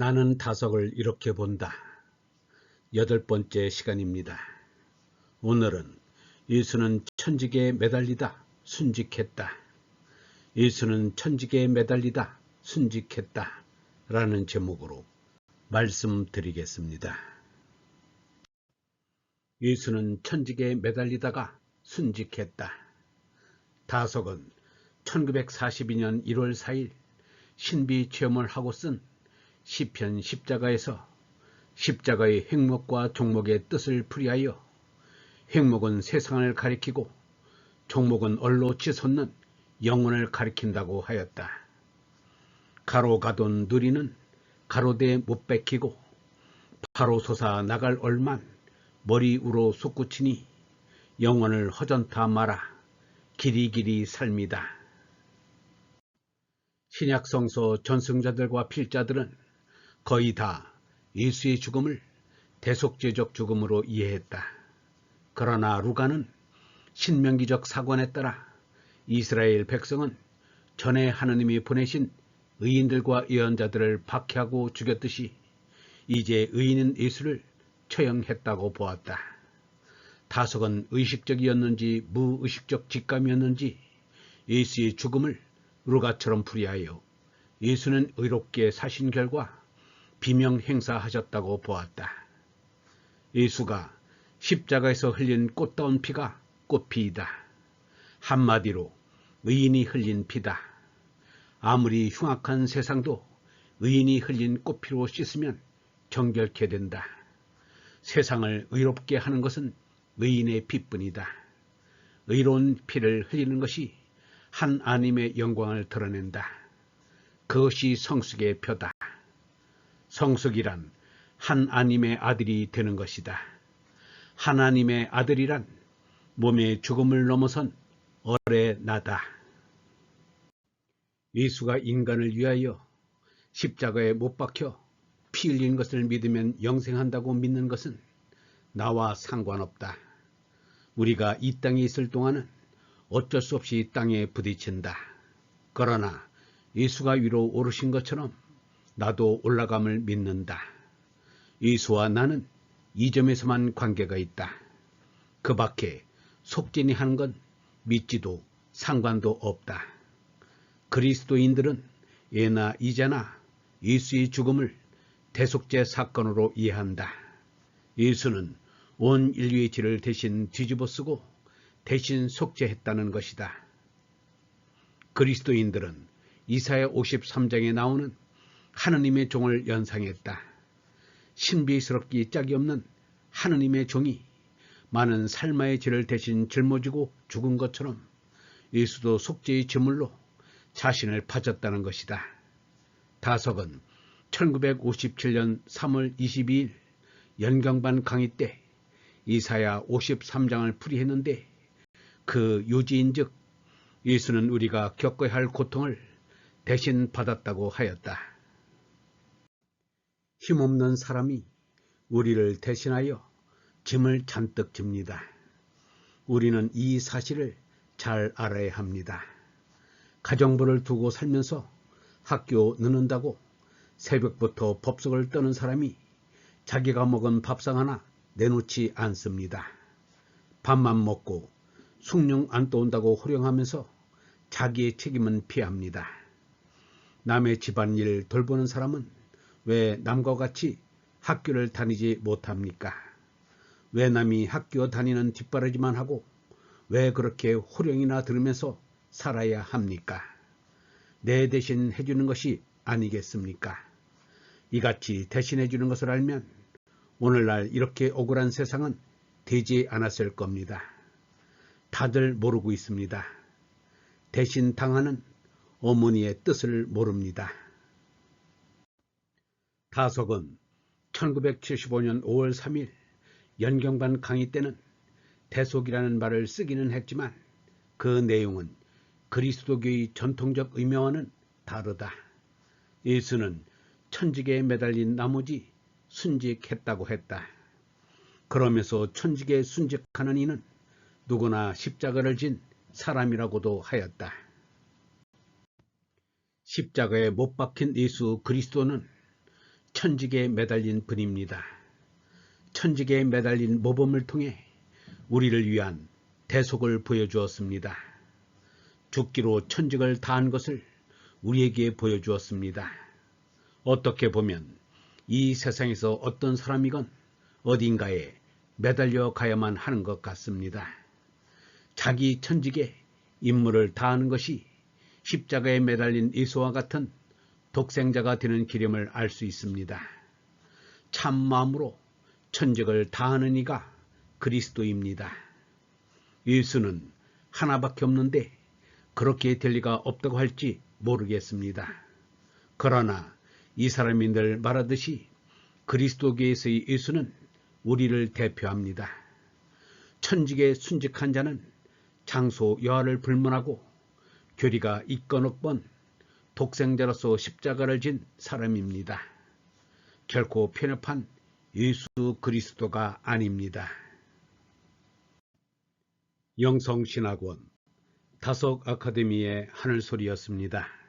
나는 다석을 이렇게 본다. 여덟 번째 시간입니다. 오늘은 예수는 천직에 매달리다 순직했다. 예수는 천직에 매달리다 순직했다. 라는 제목으로 말씀드리겠습니다. 예수는 천직에 매달리다가 순직했다. 다석은 1942년 1월 4일 신비 체험을 하고 쓴 시편 십자가에서 십자가의 행목과 종목의 뜻을 풀이하여 행목은 세상을 가리키고 종목은 얼로 치솟는 영혼을 가리킨다고 하였다. 가로 가돈 누리는 가로대 못 뺏기고 바로 솟아 나갈 얼만 머리 우로 솟구치니 영혼을 허전타 마라 길이 길이 삶이다. 신약성서 전승자들과 필자들은 거의 다 예수의 죽음을 대속죄적 죽음으로 이해했다. 그러나 루가는 신명기적 사관에 따라 이스라엘 백성은 전에 하느님이 보내신 의인들과 예언자들을 박해하고 죽였듯이 이제 의인인 예수를 처형했다고 보았다. 다석은 의식적이었는지 무의식적 직감이었는지 예수의 죽음을 루가처럼 풀이하여 예수는 의롭게 사신 결과 비명 행사하셨다고 보았다. 예수가 십자가에서 흘린 꽃다운 피가 꽃피이다. 한마디로 의인이 흘린 피다. 아무리 흉악한 세상도 의인이 흘린 꽃피로 씻으면 정결케 된다. 세상을 의롭게 하는 것은 의인의 피뿐이다. 의로운 피를 흘리는 것이 하나님의 영광을 드러낸다. 그것이 성숙의 표다. 성숙이란 하나님의 아들이 되는 것이다. 하나님의 아들이란 몸의 죽음을 넘어선 어뢰 나다. 예수가 인간을 위하여 십자가에 못 박혀 피 흘린 것을 믿으면 영생한다고 믿는 것은 나와 상관없다. 우리가 이 땅에 있을 동안은 어쩔 수 없이 땅에 부딪힌다. 그러나 예수가 위로 오르신 것처럼 나도 올라감을 믿는다. 예수와 나는 이 점에서만 관계가 있다. 그 밖에 속진이 하는 건 믿지도 상관도 없다. 그리스도인들은 예나 이제나 예수의 죽음을 대속제 사건으로 이해한다. 예수는 온 인류의 죄를 대신 뒤집어 쓰고 대신 속죄했다는 것이다. 그리스도인들은 이사야 53장에 나오는 하느님의 종을 연상했다. 신비스럽기 짝이 없는 하느님의 종이 많은 삶의 죄를 대신 짊어지고 죽은 것처럼 예수도 속죄의 제물로 자신을 파졌다는 것이다. 다석은 1957년 3월 22일 연경반 강의 때 이사야 53장을 풀이했는데 그 요지인 즉 예수는 우리가 겪어야 할 고통을 대신 받았다고 하였다. 힘없는 사람이 우리를 대신하여 짐을 잔뜩 집니다. 우리는 이 사실을 잘 알아야 합니다. 가정부를 두고 살면서 학교 늦는다고 새벽부터 법석을 떠는 사람이 자기가 먹은 밥상 하나 내놓지 않습니다. 밥만 먹고 숭늉 안 떠온다고 호령하면서 자기의 책임은 피합니다. 남의 집안일 돌보는 사람은 왜 남과 같이 학교를 다니지 못합니까? 왜 남이 학교 다니는 뒷바라지만 하고 왜 그렇게 호령이나 들으면서 살아야 합니까? 내 대신 해주는 것이 아니겠습니까? 이같이 대신해 주는 것을 알면 오늘날 이렇게 억울한 세상은 되지 않았을 겁니다. 다들 모르고 있습니다. 대신 당하는 어머니의 뜻을 모릅니다. 다석은 1975년 5월 3일 연경반 강의 때는 대속이라는 말을 쓰기는 했지만 그 내용은 그리스도교의 전통적 의미와는 다르다. 예수는 천직에 매달린 나머지 순직했다고 했다. 그러면서 천직에 순직하는 이는 누구나 십자가를 진 사람이라고도 하였다. 십자가에 못 박힌 예수 그리스도는 천직에 매달린 분입니다. 천직에 매달린 모범을 통해 우리를 위한 대속을 보여주었습니다. 죽기로 천직을 다한 것을 우리에게 보여주었습니다. 어떻게 보면 이 세상에서 어떤 사람이건 어딘가에 매달려 가야만 하는 것 같습니다. 자기 천직에 임무를 다하는 것이 십자가에 매달린 예수와 같은 독생자가 되는 기름을 알 수 있습니다. 참 마음으로 천직을 다하는 이가 그리스도입니다. 예수는 하나밖에 없는데 그렇게 될 리가 없다고 할지 모르겠습니다. 그러나 이 사람이 늘 말하듯이 그리스도계에서의 예수는 우리를 대표합니다. 천직에 순직한 자는 장소 여하를 불문하고 교리가 있건 없건 독생자로서 십자가를 진 사람입니다. 결코 편협한 예수 그리스도가 아닙니다. 영성신학원 다석 아카데미의 하늘소리였습니다.